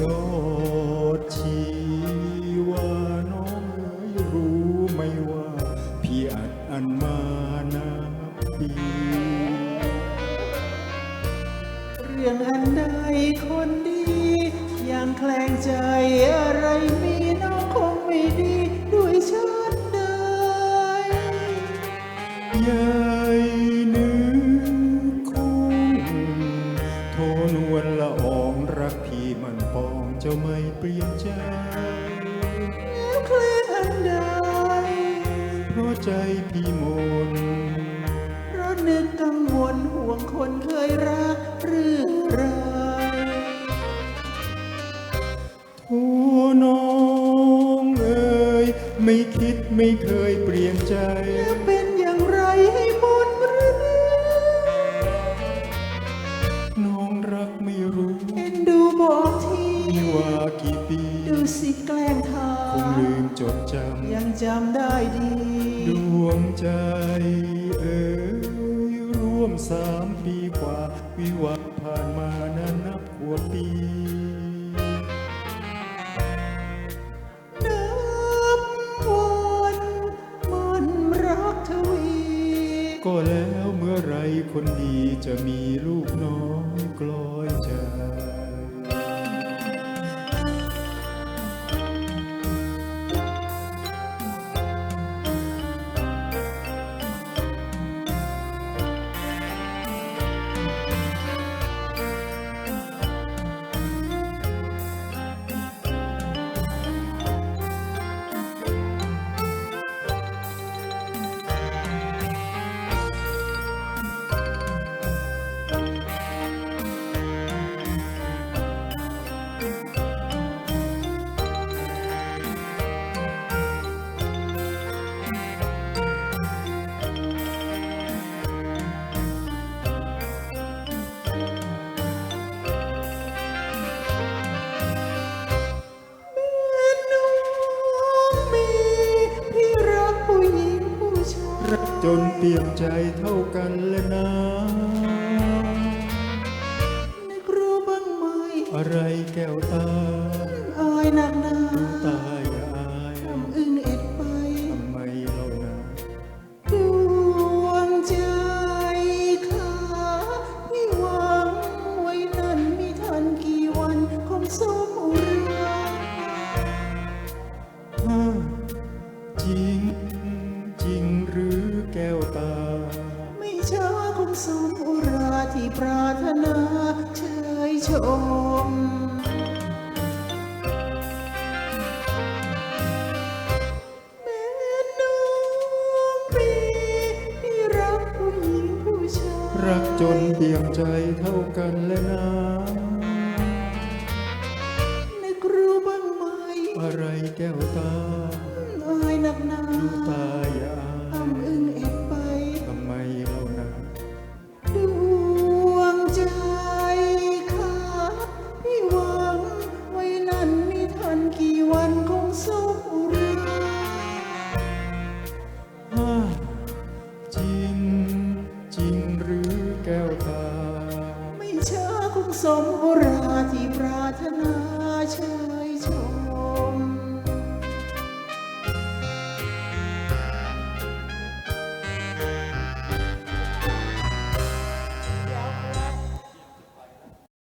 ยอดชีวาน้องเอ๋ยรู้ไม่ว่าพี่อัดอันมานาปีเรื่องอันใดคนดี ยังแคลงใจอะไรมีน้องคงไม่ดีด้วยฉันได้ยายนึกคงโทนวนละอองรักพี่ มันปองเจ้าไม่เปลี่ยนใจแล้วแคลงอันใดเพราะใจพี่มนเพราะนึกกังวลห่วงคนเคยรักหรือไรโอ้น้องเอ๋ยไม่คิดไม่เคยเปลี่ยนใจ ทีมีว่ากี่ปี ดูสิแกล้งทาคงลืมจดจยังจำได้ดีำดวงใจเอ๋ยร่วมสามปีกว่า วิวัฒน์ผ่านมานั้นนับหัวปีนับวันมันรักทวีก็แล้วเมื่อไรคนดีจะมีลูกน้อยกลอยใจ รักจนเปลี่ยนใจเท่ากันและนะนึกรู้บ้างไหมอะไรแก้วตาอายหนักหนาตาอย่าอายทำอึ้งเอ็ดไปทำไมเล่านะดวงใจข้าพี่หวังไว้นั้นมีทันกี่วันคงสมอุราฮะจริง ชม แม่น้องมีรักผู้หญิงผู้ชาย รักจนเปี่ยมใจเท่ากันและนะนึกรู้บ้างไหม อะไรแก้วตา สมโบราที่ปรารถนาชา